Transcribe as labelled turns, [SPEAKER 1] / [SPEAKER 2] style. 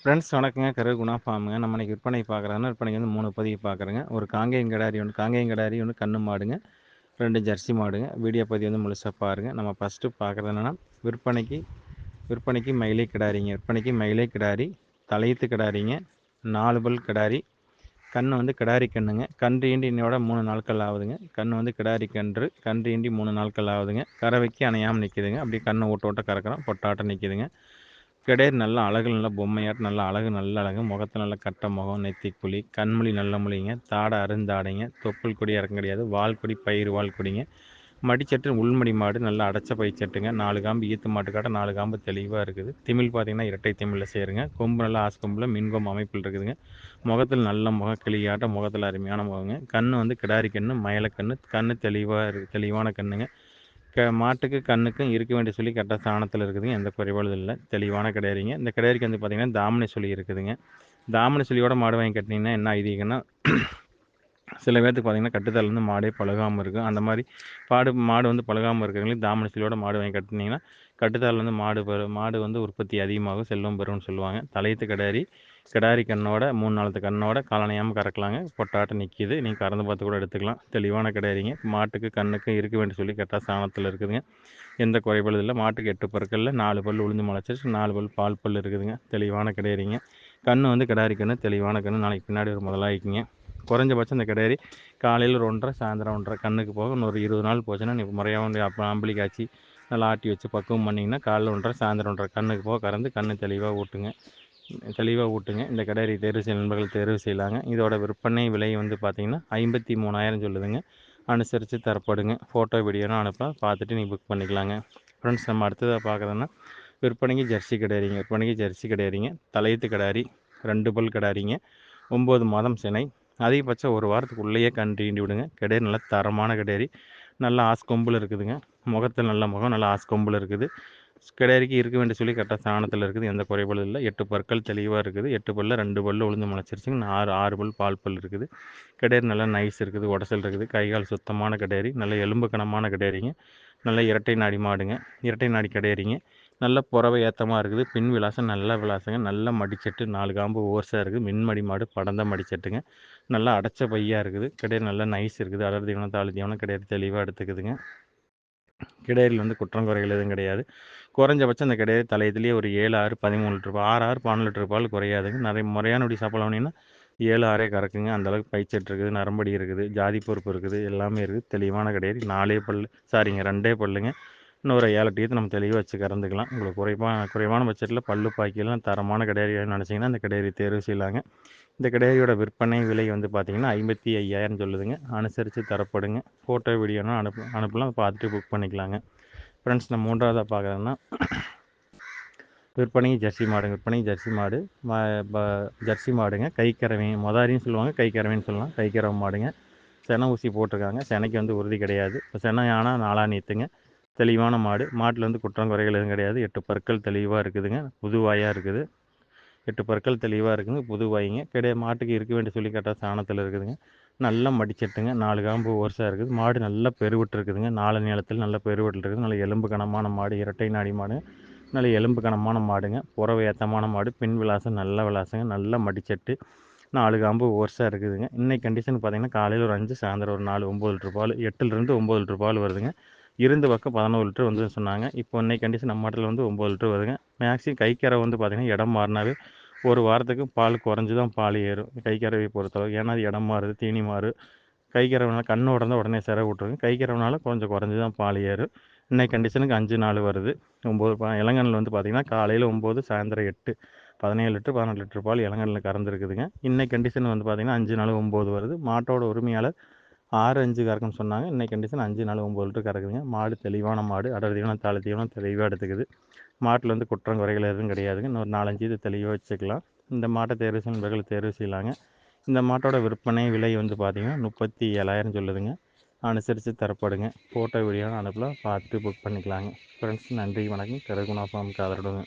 [SPEAKER 1] Friends வணக்கங்க. கரு குணா ஃபார்முங்க. நம்ம இன்னைக்கு விற்பனை பார்க்குறோன்னா விற்பனைக்கு வந்து மூணு பதிவு பார்க்குறேங்க. ஒரு காங்கேயம் கிடாரி ஒன்று காங்கேயம் கிடாரி ஒன்று கண்ணு மாடுங்க. ரெண்டு ஜெர்சி மாடுங்க. வீடியோ பதிவு வந்து முழுசாக பாருங்கள் நம்ம ஃபஸ்ட்டு பார்க்குறது என்னென்னா விற்பனைக்கு விற்பனைக்கு மயிலை கிடாரிங்க விற்பனைக்கு மயிலை கிடாரி தலையத்து கிடாரிங்க நாலு பல் கிடாரி கன்று வந்து கிடாரி கண்ணுங்க. கன்று ஈண்டி இன்னையோட மூணு நாட்கள் ஆகுதுங்க. கன்று வந்து கிடாரி கன்று கன்று ஈண்டி மூணு நாட்கள் ஆகுதுங்க. கறவைக்கு அணையாமல் நிற்கிதுங்க அப்படியே கண்ணை ஓட்ட ஓட்ட கறக்கிறோம். பொட்டாட்டம் நிற்கிதுங்க கிடையாது நல்லா அழகு நல்லா பொம்மையாட்டு நல்லா அழகு நல்ல அழகு முகத்தில் நல்ல கட்ட முகம் நெத்தி குழி கண்மொழி நல்ல மொழிங்க தாடை அருந்தாடைங்க தொப்புள் கொடி இறக்க கிடையாது வால் கொடி பயிர் வால் கொடிங்க. மடிச்சட்டு உள்மடி மாடு நல்லா அடைச்ச பைச்சட்டுங்க நாலு காம்பு ஈத்து மாட்டு காட்ட நாலு காம்பு தெளிவாக இருக்குது. திமிழ் பார்த்தீங்கன்னா இரட்டை திமிழில் சேருங்க. கொம்பு நல்லா ஆசு கொம்பில் மின்கொம்பு அமைப்பில் இருக்குதுங்க. முகத்தில் நல்ல முகம் கிளியாட்ட முகத்தில் அருமையான முகங்க. கண் வந்து கிடாரி கண் மயிலக்கண்ணு கண் தெளிவாக இருக்குது தெளிவான கண்ணுங்க. க மாட்டுக்கு கண்ணுக்கும் இருக்க வேண்டிய சொல்லி கரெக்டாக சாணத்தில் இருக்குதுங்க. எந்த குறைபாடும் இல்லை. தெளிவான கிடையாதுங்க. இந்த கிடையாதுக்கு வந்து பார்த்திங்கன்னா தாமனை சொல்லி இருக்குதுங்க. தாமனை சொல்லியோட மாடு வாங்கி கட்டினீங்கன்னா என்ன ஐதீகம்னா சில பேர்த்துக்கு பார்த்திங்கன்னா கட்டுத்தல் வந்து மாடே பழகாமல் இருக்கும். அந்த மாதிரி பாடு மாடு வந்து பழகாமல் இருக்கிறவங்களே தாமனை சொல்லியோட மாடு வாங்கி கட்டினீங்கன்னா கட்டுத்தால் வந்து மாடு பெறும் மாடு வந்து உற்பத்தி அதிகமாகும் செல்வம் பெறும்னு சொல்லுவாங்க. தலையத்து கிடாரி கிடாரி கண்ணோட மூணு நாலத்து கண்ணோட காலனையாமல் கறக்கலாங்க. பொட்டாட்டம் நிற்கிது நீங்கள் கறந்து பார்த்து கூட எடுத்துக்கலாம். தெளிவான கிடையாதுங்க மாட்டுக்கு கண்ணுக்கும் இருக்க வேண்டிய சொல்லி கரெக்டாக சாணத்தில் இருக்குதுங்க. எந்த குறைபாடு இல்லை. மாட்டுக்கு எட்டு பற்களில் நாலு பல் உளுந்து முளைச்சிச்சு நாலு பல் பால் பல் இருக்குதுங்க. தெளிவான கிடையாதுங்க கண் வந்து கிடாரி கண்ணு தெளிவான கண்ணு. நாளைக்கு பின்னாடி ஒரு முதலாகிக்குங்க குறைஞ்சபட்சம் இந்த கிடாரி காலையில் ஒரு ஒன்றரை சாயந்தரம் ஒன்றரை கண்ணுக்கு போக இன்னொரு இருபது நாள் போச்சுன்னா நீ முறையாக வந்து அப்போ ஆம்பளி காய்ச்சி நல்லா ஆட்டி வச்சு பக்குவம் பண்ணிங்கன்னா காலைல ஒன்றரை சாயந்தரம் ஒன்றரை கண்ணுக்கு போக கறந்து கண்ணு தெளிவாக ஊட்டுங்க. தெளிவாக ஊட்டுங்க. இந்த கடையை தேர்வு செய்ய நண்பர்கள் தேர்வு செய்யலாங்க. இதோட விற்பனை விலை வந்து பார்த்திங்கன்னா ஐம்பத்தி மூணாயிரம் சொல்லுதுங்க. அனுசரித்து தரப்படுங்க. ஃபோட்டோ வீடியோலாம் அனுப்ப பார்த்துட்டு நீங்கள் புக் பண்ணிக்கலாங்க. ஃப்ரெண்ட்ஸ் நம்ம அடுத்ததாக பார்க்குறதுன்னா விற்பனைக்கு ஜெர்சி கிடையாதுங்க விற்பனைக்கு ஜெர்சி கிடையாதுங்க தலையத்து கிடாரி ரெண்டு பல் கிடாரிங்க ஒம்பது மாதம் சினை அதிகபட்சம் ஒரு வாரத்துக்குள்ளேயே கன்றீண்டி விடுங்க. கிடையாது நல்லா தரமான கிடையாது நல்லா ஆஸ்கொம்பில் இருக்குதுங்க. முகத்தில் நல்ல முகம் நல்லா ஆஸ்கொம்பில் இருக்குது. கிடையாதுக்கு இருக்க வேண்டிய சொல்லி கரெக்டாக சாணத்தில் இருக்குது. எந்த குறைபாடும் இல்லை. எட்டு பற்கள் தெளிவாக இருக்குது. எட்டு பல்ல ரெண்டு பல்லு உளுந்து முளைச்சிருச்சுங்க. ஆறு ஆறு பல் பால் பல் இருக்குது. கிடையாது நல்லா நைஸ் இருக்குது. உடசல் இருக்குது. கைகால் சுத்தமான கிடையாது நல்ல எலும்பு கனமான கிடையாதுங்க நல்ல இரட்டை நாடி மாடுங்க. இரட்டை நாடி கிடையாறிங்க நல்ல புறவை ஏற்றமாக இருக்குது. பின் விலாசம் நல்ல விலாசங்க. நல்ல மடிச்சட்டு நாலு காம்பு ஓர்ஸாக இருக்குது. மின்மடி மாடு படந்த மடிச்சட்டுங்க. நல்லா அடைச்ச பையாக இருக்குது. கிடையாது நல்லா நைஸ் இருக்குது. அலர் தீவனம் தாழ் தீவனம் கிடையாது தெளிவாக எடுத்துக்குதுங்க. கிடையில் வந்து குற்றம் குறைகள் எதுவும் கிடையாது. குறைஞ்சபட்சம் அந்த கிடையாது தலையத்துலேயே ஒரு ஏழு ஆறு பதிமூணு லிட்டர் பால் ஆறு ஆறு பன்னெண்டு லிட்டர் பால் குறையாதுங்க. நிறைய முறையான அப்படி சாப்பிடலாம்னா ஏழு ஆறே கறக்குங்க. அந்தளவுக்கு பைச்சட்டு இருக்குது நரம்படி இருக்குது ஜாதி பொறுப்பு இருக்குது எல்லாமே இருக்குது. தெளிவான கிடையாது நாலே பல் சாரிங்க ரெண்டே பல்லுங்க. இன்னொரு ஏழு டீத்து நம்ம தெளிவாக வச்சு கறந்துக்கலாம். உங்களுக்கு குறைவான குறைவான பட்சத்தில் பல்லு பாக்கியெல்லாம் தரமான கிடையாது நினச்சிங்கன்னா அந்த கிடையாது தேர்வு செய்யலாங்க. இந்த கிடையாரியோட விற்பனை விலை வந்து பார்த்திங்கன்னா ஐம்பத்தி ஐயாயிரம் சொல்லுதுங்க. அனுசரித்து தரப்படுங்க. ஃபோட்டோ வீடியோனா அனுப்பு அனுப்பலாம். பார்த்துட்டு புக் பண்ணிக்கலாங்க. ஃப்ரெண்ட்ஸ் நம்ம மூன்றாவதாக பார்க்குறேன்னா விற்பனை ஜெர்சி மாடுங்க. விற்பனை ஜெர்சி மாடு. ஜெர்சி மாடுங்க. கைக்கரவை மொதாரின்னு சொல்லுவாங்க. கைக்கறவைன்னு சொல்லலாம். கைக்கரவை மாடுங்க. செனை ஊசி போட்டிருக்காங்க. செனைக்கு வந்து உறுதி கிடையாது. இப்போ செனை ஆனால் நாளாக நீத்துங்க. தெளிவான மாடு. மாட்டில் வந்து குற்றம் குறைகள் எதுவும் கிடையாது. எட்டு பற்கள் தெளிவாக இருக்குதுங்க. புதுவாயாக இருக்குது. எட்டு பற்கள் தெளிவாக இருக்குதுங்க புதுவாயிங்க கிடையாது மாட்டுக்கு இருக்க வேண்டிய சொல்லி கரெக்டாக சாணத்தில் இருக்குதுங்க. நல்லா மடிச்சட்டுங்க. நாலு காம்பு ஓர்ஸாக இருக்குது. மாடு நல்லா பெருவிட்டு இருக்குதுங்க நாலு நிலத்தில் நல்லா பெருவிட்டு இருக்குது. நல்ல எலும்பு கனமான மாடு. இரட்டை நாடி மாடு. நல்ல எலும்பு கனமான மாடுங்க. புறவை ஏத்தமான மாடு. பின் விலாசம் நல்ல விலாசங்க. நல்லா மடிச்சட்டு. நாலு காம்பு ஓர்ஸாக இருக்குதுங்க. இன்னைக்கு கண்டிஷன் பார்த்தீங்கன்னா காலையில் ஒரு அஞ்சு சாயந்தரம் ஒரு நாலு ஒம்பது லிட்டர் பால். எட்டுலேருந்து ஒம்பது லிட்டர் பால் வருதுங்க. இருந்த பக்கம் பதினோரு லிட்டர் வந்து சொன்னாங்க. இப்போ இன்னைக்கு கண்டிஷன் நம்ம மாட்டில் வந்து ஒம்பது லிட்டர் வருதுங்க. மேக்ஸிமம் கைக்கரை வந்து பார்த்திங்கன்னா இடம் மாறினாவே ஒரு வாரத்துக்கு பால் குறைஞ்சி தான் பால் ஏறும். கைக்கரவை பொறுத்தளவு. ஏன்னா அது இடம் மாறுது தீனி மாறு. கைக்கரவனால் கண்ணு உடனே உடனே சிற விட்ருங்க கைக்கரவனால் கொஞ்சம் குறைஞ்சி தான் பால் ஏறும். இன்னைக்கு கண்டிஷனுக்கு அஞ்சு நாள் வருது. ஒம்பது இளங்கனில் வந்து பார்த்திங்கன்னா காலையில் ஒம்பது சாயந்தரம் எட்டு பதினேழு லிட்டர் பதினெட்டு லிட்டர் பால் இளங்கனில் கறந்துருக்குதுங்க. இன்னைக்கு கண்டிஷன் வந்து பார்த்திங்கன்னா அஞ்சு நாள் ஒம்பது வருது. மாட்டோட உரிமையாளர் ஆறு அஞ்சு கறக்குன்னு சொன்னாங்க. இன்னைக்கு கண்டிஷன் அஞ்சு நாள் ஒம்பது லிட்டர் கறக்குதுங்க. மாடு தெளிவான மாடு. அடர் தீவனம் தாழ் தீவனம் தெளிவாக எடுத்துக்குது. மாட்டில் வந்து குற்றம் குறைகள் எதுவும் கிடையாதுங்க. இன்னொரு நாலஞ்சு இது தெளிவாக வச்சுக்கலாம். இந்த மாட்டை தேர்வு செய்யும் தேர்வு செய்யலாங்க. இந்த மாட்டோட விற்பனை விலை வந்து பார்த்திங்கன்னா முப்பத்தி ஏழாயிரம் சொல்லுதுங்க. அனுசரித்து தரப்படுங்க. ஃபோட்டோ வீடியோ அனுப்பலாம். பார்த்து புக் பண்ணிக்கலாங்க. ஃப்ரெண்ட்ஸ் நன்றி வணக்கம். கருகுணா ஃபார்முக்கு ஆதரவுங்க